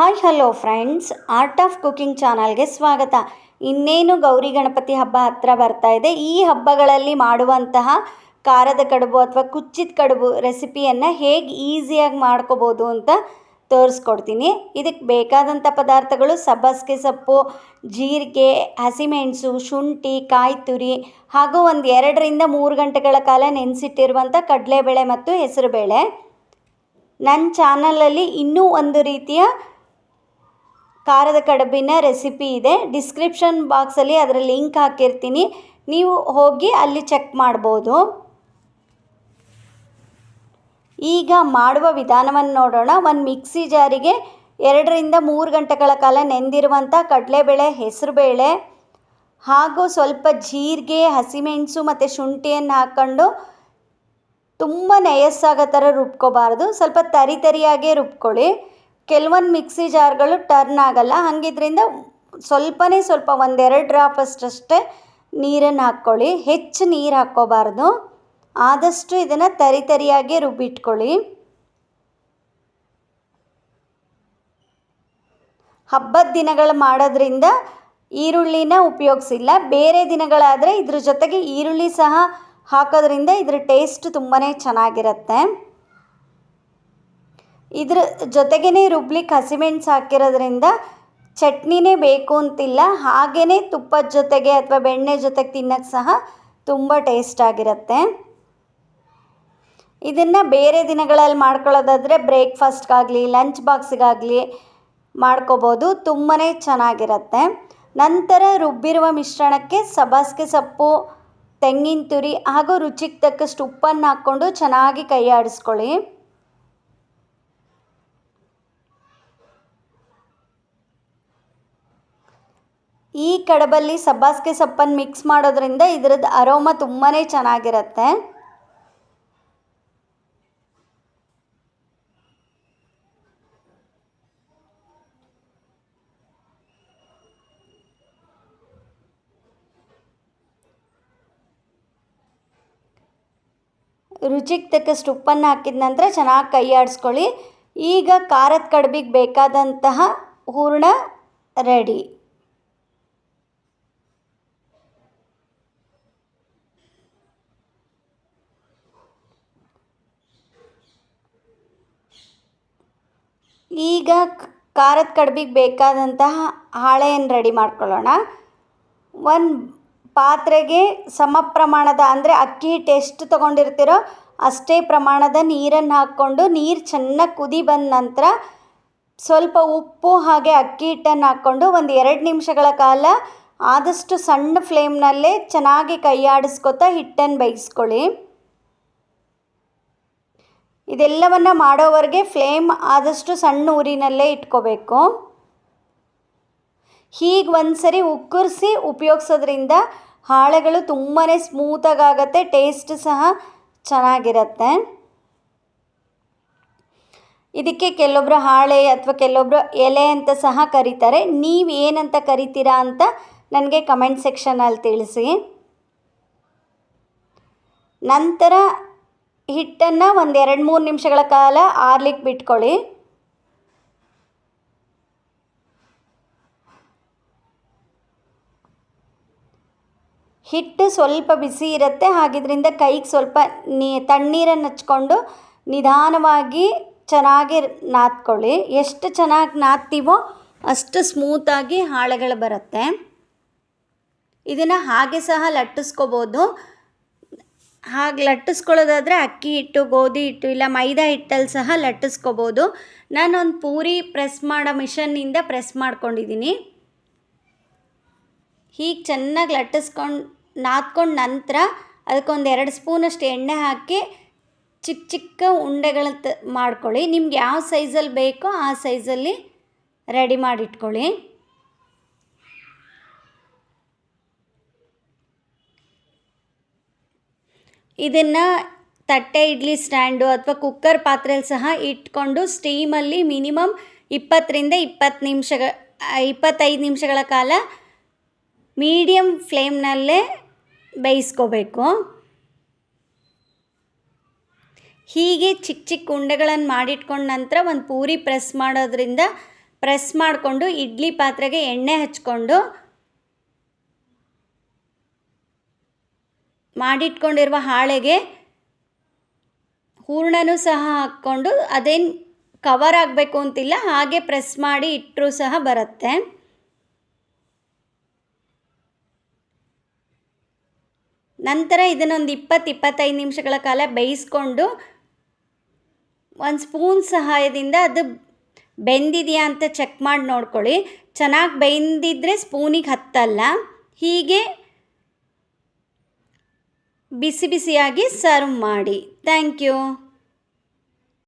Hi, hello friends. Art of cooking ಚಾನಲ್ಗೆ ಸ್ವಾಗತ. ಇನ್ನೇನು ಗೌರಿ ಗಣಪತಿ ಹಬ್ಬ ಹತ್ರ ಬರ್ತಾ ಇದೆ. ಈ ಹಬ್ಬಗಳಲ್ಲಿ ಮಾಡುವಂತಹ ಖಾರದ ಕಡುಬು ಅಥವಾ ಕುಚ್ಚಿದ ಕಡುಬು ರೆಸಿಪಿಯನ್ನು ಹೇಗೆ ಈಸಿಯಾಗಿ ಮಾಡ್ಕೋಬೋದು ಅಂತ ತೋರಿಸ್ಕೊಡ್ತೀನಿ. ಇದಕ್ಕೆ ಬೇಕಾದಂಥ ಪದಾರ್ಥಗಳು ಸಬ್ಬಸಿಗೆ ಸೊಪ್ಪು, ಜೀರಿಗೆ, ಹಸಿಮೆಣಸು, ಶುಂಠಿ ಕಾಯಿ ತುರಿ ಹಾಗೂ ಒಂದು ಎರಡರಿಂದ ಮೂರು ಗಂಟೆಗಳ ಕಾಲ ನೆನೆಸಿಟ್ಟಿರುವಂಥ ಕಡಲೆಬೇಳೆ ಮತ್ತು ಹೆಸರುಬೇಳೆ. ನನ್ನ ಚಾನಲಲ್ಲಿ ಇನ್ನೂ ಒಂದು ರೀತಿಯ ಖಾರದ ಕಡುಬಿನ ರೆಸಿಪಿ ಇದೆ. ಡಿಸ್ಕ್ರಿಪ್ಷನ್ ಬಾಕ್ಸಲ್ಲಿ ಅದರ ಲಿಂಕ್ ಹಾಕಿರ್ತೀನಿ. ನೀವು ಹೋಗಿ ಅಲ್ಲಿ ಚೆಕ್ ಮಾಡ್ಬೋದು. ಈಗ ಮಾಡುವ ವಿಧಾನವನ್ನು ನೋಡೋಣ. ಒಂದು ಮಿಕ್ಸಿ ಜಾರಿಗೆ ಎರಡರಿಂದ ಮೂರು ಗಂಟೆಗಳ ಕಾಲ ನೆಂದಿರುವಂಥ ಕಡಲೆಬೇಳೆ, ಹೆಸರುಬೇಳೆ ಹಾಗೂ ಸ್ವಲ್ಪ ಜೀರಿಗೆ, ಹಸಿಮೆಣಸು ಮತ್ತು ಶುಂಠಿಯನ್ನು ಹಾಕ್ಕೊಂಡು ತುಂಬ ನಯಸ್ಸಾಗೋ ಥರ ರುಬ್ಕೋಬಾರ್ದು. ಸ್ವಲ್ಪ ತರಿ ತರಿಯಾಗೇ ರುಬ್ಕೊಳ್ಳಿ. ಕೆಲವೊಂದು ಮಿಕ್ಸಿ ಜಾರ್ಗಳು ಟರ್ನ್ ಆಗಲ್ಲ. ಹಾಗಿದ್ರಿಂದ ಸ್ವಲ್ಪನೇ ಸ್ವಲ್ಪ ಒಂದೆರಡು ಡ್ರಾಪ್ ಅಷ್ಟಷ್ಟೇ ನೀರನ್ನು ಹಾಕ್ಕೊಳ್ಳಿ. ಹೆಚ್ಚು ನೀರು ಹಾಕ್ಕೋಬಾರ್ದು. ಆದಷ್ಟು ಇದನ್ನು ತರಿ ತರಿಯಾಗಿ ರುಬ್ಬಿಟ್ಕೊಳ್ಳಿ. ಹಬ್ಬದ ದಿನಗಳು ಮಾಡೋದ್ರಿಂದ ಈರುಳ್ಳಿನ ಉಪಯೋಗಿಸಿಲ್ಲ. ಬೇರೆ ದಿನಗಳಾದರೆ ಇದ್ರ ಜೊತೆಗೆ ಈರುಳ್ಳಿ ಸಹ ಹಾಕೋದ್ರಿಂದ ಇದ್ರ ಟೇಸ್ಟ್ ತುಂಬಾ ಚೆನ್ನಾಗಿರುತ್ತೆ. ಇದ್ರ ಜೊತೆಗೇ ರುಬ್ಲಿಕ್ಕೆ ಹಸಿಮೆಣ್ಸು ಹಾಕಿರೋದ್ರಿಂದ ಚಟ್ನಿನೇ ಬೇಕು ಅಂತಿಲ್ಲ. ಹಾಗೆಯೇ ತುಪ್ಪದ ಜೊತೆಗೆ ಅಥವಾ ಬೆಣ್ಣೆ ಜೊತೆಗೆ ತಿನ್ನೋಕ್ಕೆ ಸಹ ತುಂಬ ಟೇಸ್ಟ್ ಆಗಿರುತ್ತೆ. ಇದನ್ನು ಬೇರೆ ದಿನಗಳಲ್ಲಿ ಮಾಡ್ಕೊಳ್ಳೋದಾದರೆ ಬ್ರೇಕ್ಫಾಸ್ಟ್ಗಾಗಲಿ, ಲಂಚ್ ಬಾಕ್ಸ್ಗಾಗಲಿ ಮಾಡ್ಕೋಬೋದು. ತುಂಬಾ ಚೆನ್ನಾಗಿರುತ್ತೆ. ನಂತರ ರುಬ್ಬಿರುವ ಮಿಶ್ರಣಕ್ಕೆ ಸಬಾಸ್ಗೆ ಸೊಪ್ಪು, ತೆಂಗಿನ ತುರಿ ಹಾಗೂ ರುಚಿಗೆ ತಕ್ಕಷ್ಟು ಉಪ್ಪನ್ನು ಹಾಕ್ಕೊಂಡು ಚೆನ್ನಾಗಿ ಕೈ ಆಡಿಸ್ಕೊಳ್ಳಿ ಈ ಕಡಬಲ್ಲಿ ಸಬ್ಬಾಸ್ಗೆ ಸೊಪ್ಪನ್ನು ಮಿಕ್ಸ್ ಮಾಡೋದ್ರಿಂದ ಇದ್ರದ್ದು ಅರೋಮ ತುಂಬಾ ಚೆನ್ನಾಗಿರುತ್ತೆ. ರುಚಿಗೆ ತಕ್ಕಷ್ಟು ಉಪ್ಪನ್ನು ಹಾಕಿದ ನಂತರ ಚೆನ್ನಾಗಿ ಕೈ ಆಡಿಸ್ಕೊಳ್ಳಿ. ಈಗ ಖಾರದ ಕಡುಬಿಗೆ ಬೇಕಾದಂತಹ ಹೂರಣ ರೆಡಿ ಈಗ ಖಾರದ ಕಡ್ಬಿಗೆ ಬೇಕಾದಂತಹ ಹಾಳೆಯನ್ನು ರೆಡಿ ಮಾಡ್ಕೊಳ್ಳೋಣ. ಒಂದು ಪಾತ್ರೆಗೆ ಸಮ ಪ್ರಮಾಣದ ಅಂದರೆ ಅಕ್ಕಿ ಹಿಟ್ಟು ಎಷ್ಟು ತೊಗೊಂಡಿರ್ತೀರೋ ಅಷ್ಟೇ ಪ್ರಮಾಣದ ನೀರನ್ನು ಹಾಕ್ಕೊಂಡು ನೀರು ಚೆನ್ನಾಗಿ ಕುದಿ ಬಂದ ನಂತರ ಸ್ವಲ್ಪ ಉಪ್ಪು ಹಾಗೆ ಅಕ್ಕಿ ಹಿಟ್ಟನ್ನು ಹಾಕ್ಕೊಂಡು ಒಂದು ಎರಡು ನಿಮಿಷಗಳ ಕಾಲ ಆದಷ್ಟು ಸಣ್ಣ ಫ್ಲೇಮ್ನಲ್ಲೇ ಚೆನ್ನಾಗಿ ಕೈಯಾಡಿಸ್ಕೊತಾ ಹಿಟ್ಟನ್ನು ಬೇಯಿಸ್ಕೊಳ್ಳಿ. ಇದೆಲ್ಲವನ್ನು ಮಾಡೋವರೆಗೆ ಫ್ಲೇಮ್ ಆದಷ್ಟು ಸಣ್ಣ ಊರಿನಲ್ಲೇ ಇಟ್ಕೋಬೇಕು. ಹೀಗೆ ಒಂದು ಸರಿ ಉಕ್ಕರಿಸಿ ಉಪಯೋಗಿಸೋದ್ರಿಂದ ಹಾಳೆಗಳು ತುಂಬಾ ಸ್ಮೂತಾಗುತ್ತೆ ಟೇಸ್ಟ್ ಸಹ ಚೆನ್ನಾಗಿರುತ್ತೆ. ಇದಕ್ಕೆ ಕೆಲವೊಬ್ಬರು ಹಾಳೆ ಅಥವಾ ಕೆಲವೊಬ್ಬರು ಎಲೆ ಅಂತ ಸಹ ಕರೀತಾರೆ. ನೀವು ಏನಂತ ಕರಿತೀರಾ ಅಂತ ನನಗೆ ಕಮೆಂಟ್ ಸೆಕ್ಷನಲ್ಲಿ ತಿಳಿಸಿ. ನಂತರ ಹಿಟ್ಟನ್ನು ಒಂದು ಎರಡು ಮೂರು ನಿಮಿಷಗಳ ಕಾಲ ಆರ್ಲಿಕ್ಕೆ ಬಿಟ್ಕೊಳ್ಳಿ. ಹಿಟ್ಟು ಸ್ವಲ್ಪ ಬಿಸಿ ಇರುತ್ತೆ, ಹಾಗಿದ್ರಿಂದ ಕೈಗೆ ಸ್ವಲ್ಪ ನೀ, ತಣ್ಣೀರನ್ನು ಹಚ್ಕೊಂಡು ನಿಧಾನವಾಗಿ ಚೆನ್ನಾಗಿ ನಾದ್ಕೊಳ್ಳಿ. ಎಷ್ಟು ಚೆನ್ನಾಗಿ ನಾದ್ತೀವೋ ಅಷ್ಟು ಸ್ಮೂತಾಗಿ ಹಾಳೆಗಳು ಬರುತ್ತೆ. ಇದನ್ನು ಹಾಗೆ ಸಹ ಲಟ್ಟಿಸ್ಕೋಬೋದು. ಹಾಗೆ ಲಟ್ಟಿಸ್ಕೊಳ್ಳೋದಾದರೆ ಅಕ್ಕಿ ಹಿಟ್ಟು, ಗೋಧಿ ಹಿಟ್ಟು, ಇಲ್ಲ ಮೈದಾ ಹಿಟ್ಟಲ್ಲಿ ಸಹ ಲಟ್ಟಿಸ್ಕೋಬೋದು. ನಾನೊಂದು ಪೂರಿ ಪ್ರೆಸ್ ಮಾಡೋ ಮಿಷನ್ನಿಂದ ಪ್ರೆಸ್ ಮಾಡ್ಕೊಂಡಿದ್ದೀನಿ. ಹೀಗೆ ಚೆನ್ನಾಗಿ ಲಟ್ಟಿಸ್ಕೊಂಡು, ನಾದ್ಕೊಂಡು ನಂತರ ಅದಕ್ಕೊಂದು ಎರಡು ಸ್ಪೂನಷ್ಟು ಎಣ್ಣೆ ಹಾಕಿ ಚಿಕ್ಕ ಚಿಕ್ಕ ಉಂಡೆಗಳ ಮಾಡ್ಕೊಳ್ಳಿ. ನಿಮ್ಗೆ ಯಾವ ಸೈಜಲ್ಲಿ ಬೇಕೋ ಆ ಸೈಜಲ್ಲಿ ರೆಡಿ ಮಾಡಿಟ್ಕೊಳ್ಳಿ. ಇದನ್ನು ತಟ್ಟೆ, ಇಡ್ಲಿ ಸ್ಟ್ಯಾಂಡು ಅಥವಾ ಕುಕ್ಕರ್ ಪಾತ್ರೆಯಲ್ಲಿ ಸಹ ಇಟ್ಕೊಂಡು ಸ್ಟೀಮಲ್ಲಿ ಮಿನಿಮಮ್ ಇಪ್ಪತ್ತರಿಂದ ಇಪ್ಪತ್ತು ನಿಮಿಷ ಇಪ್ಪತ್ತೈದು ನಿಮಿಷಗಳ ಕಾಲ ಮೀಡಿಯಮ್ ಫ್ಲೇಮ್ನಲ್ಲೇ ಬೇಯಿಸ್ಕೋಬೇಕು. ಹೀಗೆ ಚಿಕ್ಕ ಚಿಕ್ಕ ಉಂಡೆಗಳನ್ನು ಮಾಡಿಟ್ಕೊಂಡ ನಂತರ ಒಂದು ಪೂರಿ ಪ್ರೆಸ್ ಮಾಡೋದ್ರಿಂದ ಪ್ರೆಸ್ ಮಾಡಿಕೊಂಡು ಇಡ್ಲಿ ಪಾತ್ರೆಗೆ ಎಣ್ಣೆ ಹಚ್ಕೊಂಡು ಮಾಡಿಟ್ಕೊಂಡಿರುವ ಹಾಳೆಗೆ ಹೂರಣನೂ ಸಹ ಹಾಕ್ಕೊಂಡು ಅದೇನು ಕವರ್ ಆಗಬೇಕು ಅಂತಿಲ್ಲ, ಹಾಗೆ ಪ್ರೆಸ್ ಮಾಡಿ ಇಟ್ಟರೂ ಸಹ ಬರುತ್ತೆ. ನಂತರ ಇದನ್ನೊಂದು ಇಪ್ಪತ್ತು, ಇಪ್ಪತ್ತೈದು ನಿಮಿಷಗಳ ಕಾಲ ಬೇಯಿಸ್ಕೊಂಡು ಒಂದು ಸ್ಪೂನ್ ಸಹಾಯದಿಂದ ಅದು ಬೆಂದಿದೆಯಾ ಅಂತ ಚೆಕ್ ಮಾಡಿ ನೋಡ್ಕೊಳ್ಳಿ. ಚೆನ್ನಾಗಿ ಬೆಂದಿದ್ರೆ ಸ್ಪೂನಿಗೆ ಹತ್ತಲ್ಲ. ಹೀಗೆ ಬಿಸಿ ಬಿಸಿಯಾಗಿ ಸರ್ವ್ ಮಾಡಿ. Thank you.